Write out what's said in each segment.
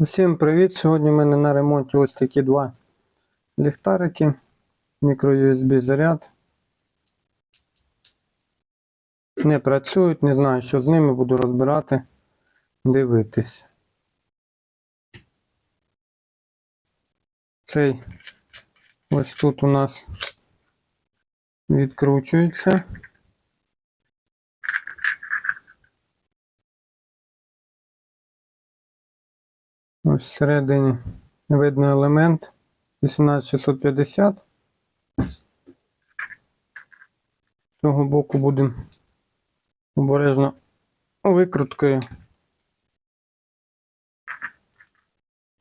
Усім привіт! Сьогодні в мене на ремонті ось такі два ліхтарики, мікро-USB заряд. Не працюють, не знаю, що з ними буду розбирати, дивитись. Цей ось тут у нас відкручується. Ось всередині видно елемент 18650. З цього боку будемо обережно викруткою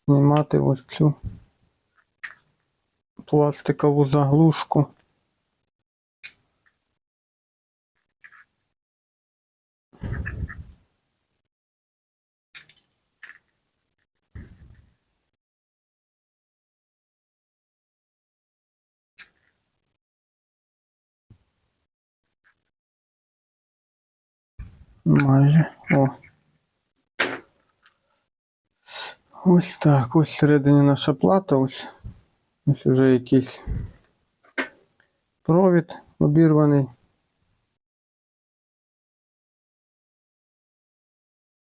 знімати ось цю пластикову заглушку. Майже. О. Ось так. Ось всередині наша плата. Ось, ось уже якийсь провід обірваний.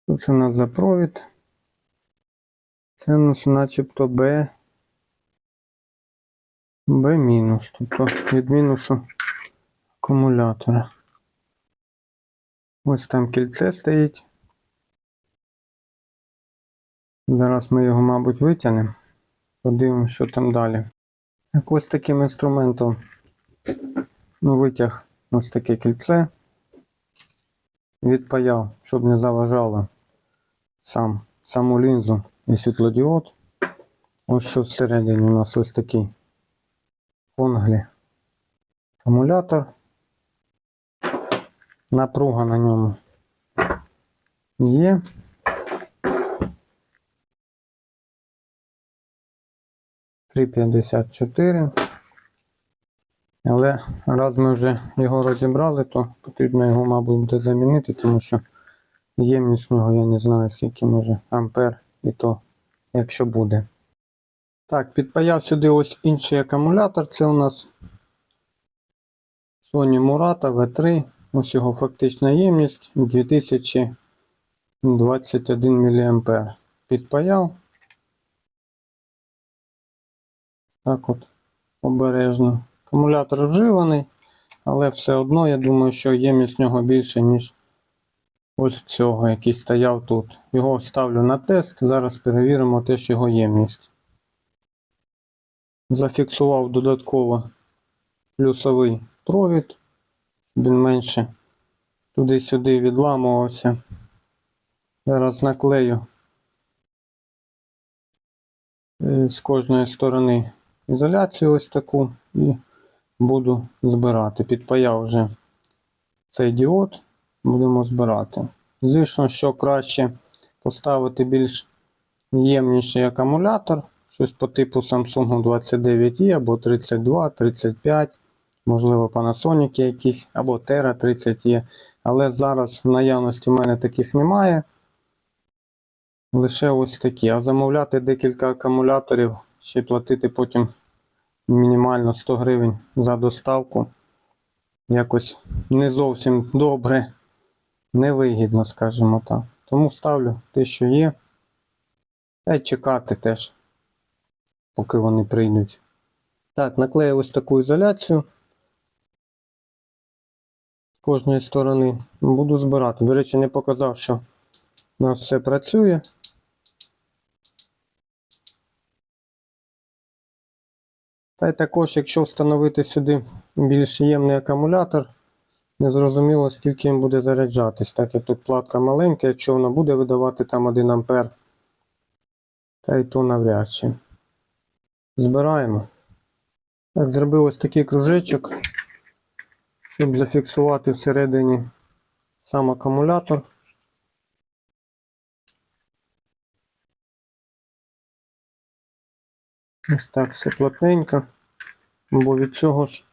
Тут у нас за провід. Це у нас начебто Б. Б мінус. Тобто від мінусу акумулятора. Ось там кільце стоїть. Зараз ми його, мабуть, витягнемо. Подивимося, що там далі. Так ось таким інструментом ну, витяг ось таке кільце. Відпаяв, щоб не заважало сам, саму лінзу і світлодіод. Ось що всередині у нас ось такий фонглі акумулятор. Напруга на ньому є. Три п'ятдесят чотири. Але раз ми вже його розібрали, то потрібно його, мабуть, буде замінити, тому що ємність нього я не знаю, скільки може ампер і то, якщо буде. Так, підпаяв сюди ось інший акумулятор. Це у нас Sony Murata V3. Ось його фактична ємність 2021 мА. Підпаяв. Так от, обережно. Акумулятор вживаний, але все одно я думаю, що ємність нього більше, ніж ось цього, який стояв тут. Його ставлю на тест. Зараз перевіримо теж його ємність. Зафіксував додатково плюсовий провід він менше туди-сюди відламувався. Зараз наклею е, з кожної сторони ізоляцію ось таку і буду збирати. Підпаяв вже цей діод, будемо збирати. Звісно, що краще поставити більш ємніший акумулятор, щось по типу Samsung 29i або 32, 35 можливо, Panasonic якісь, або Terra 30 є. Але зараз в наявності в мене таких немає. Лише ось такі. А замовляти декілька акумуляторів, ще й платити потім мінімально 100 гривень за доставку. Якось не зовсім добре, невигідно, скажімо так. Тому ставлю те, що є. Та й чекати теж, поки вони прийдуть. Так, наклею ось таку ізоляцію кожної сторони. Буду збирати. До речі, не показав, що у нас все працює. Та й також, якщо встановити сюди більш ємний акумулятор, незрозуміло, скільки він буде заряджатись. Так як тут платка маленька, якщо вона буде видавати там 1 ампер, та й то навряд чи. Збираємо. Так, зробив ось такий кружечок щоб зафіксувати всередині сам акумулятор. Ось так все плотненько, бо від цього ж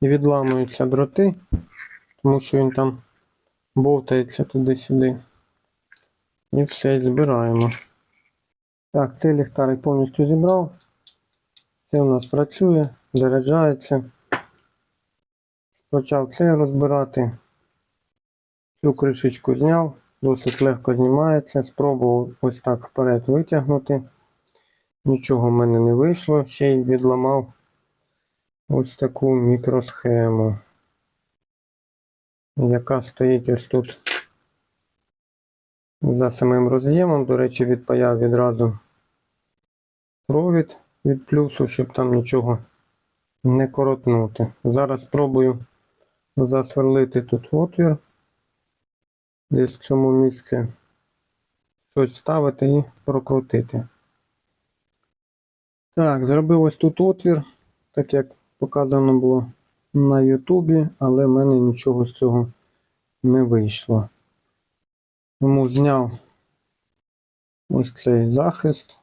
і відламуються дроти, тому що він там бовтається туди-сюди. І все, збираємо. Так, цей ліхтарик повністю зібрав. Це у нас працює, заряджається. Почав це розбирати. Цю кришечку зняв, досить легко знімається. Спробував ось так вперед витягнути. Нічого в мене не вийшло, ще й відламав ось таку мікросхему, яка стоїть ось тут за самим роз'ємом. До речі, відпаяв відразу провід від плюсу, щоб там нічого не коротнути. Зараз спробую засверлити тут отвір, десь в цьому місці, щось ставити і прокрутити. Так, зробив ось тут отвір, так як показано було на Ютубі, але в мене нічого з цього не вийшло. Тому зняв ось цей захист.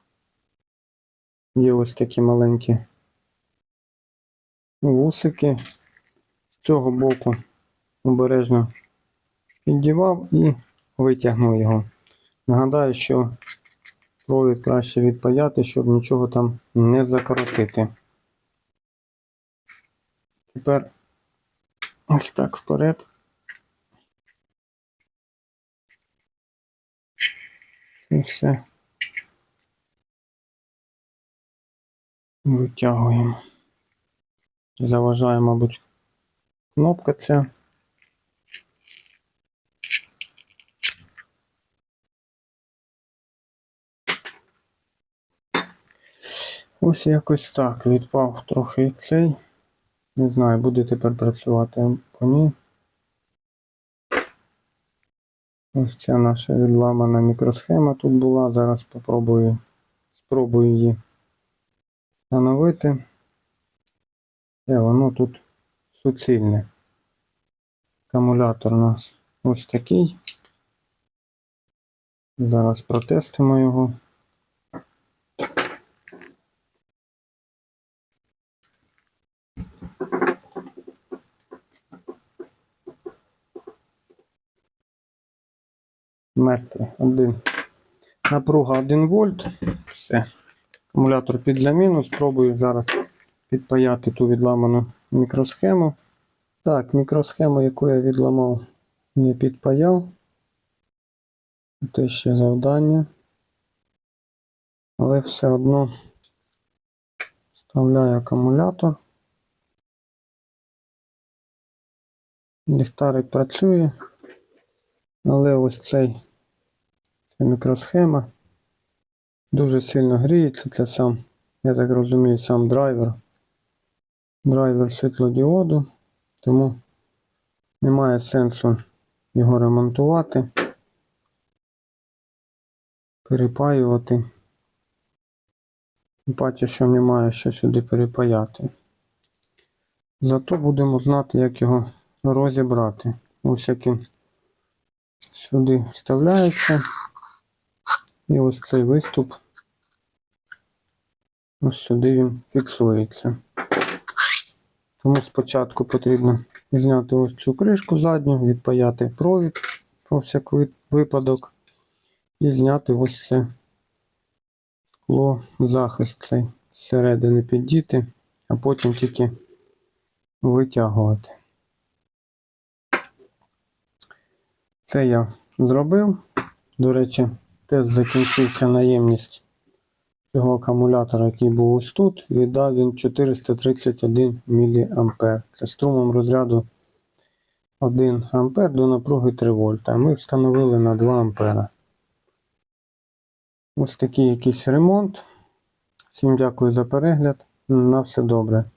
Є ось такі маленькі вусики. Цього боку обережно піддівав і витягнув його. Нагадаю, що провід краще відпаяти, щоб нічого там не закоротити. Тепер ось так вперед. І все. Витягуємо. Заважає, мабуть, кнопка ця. Ось якось так. Відпав трохи цей. Не знаю, буде тепер працювати по ній. Ось ця наша відламана мікросхема тут була. Зараз спробую, спробую її встановити. Е, воно тут суцільне. Акумулятор у нас ось такий. Зараз протестимо його. Мертвий. Один. Напруга 1 вольт. Все. Акумулятор під заміну. Спробую зараз підпаяти ту відламану мікросхему. Так, мікросхему, яку я відламав, я підпаяв. Те ще завдання. Але все одно вставляю акумулятор. Ліхтарик працює. Але ось цей ця мікросхема дуже сильно гріється. Це сам, я так розумію, сам драйвер. Драйвер світлодіоду, тому немає сенсу його ремонтувати, перепаювати. Паче, що немає що сюди перепаяти. Зато будемо знати, як його розібрати. Ось яким сюди вставляється. І ось цей виступ. Ось сюди він фіксується. Тому спочатку потрібно зняти ось цю кришку задню, відпаяти провід про всяк випадок. І зняти ось це скло, захист цей зсередини піддіти, а потім тільки витягувати. Це я зробив. До речі, тест закінчився наємність цього акумулятора, який був ось тут. Віддав він 431 мА. Це струмом розряду 1 А до напруги 3 В. Ми встановили на 2 А. Ось такий якийсь ремонт. Всім дякую за перегляд. На все добре.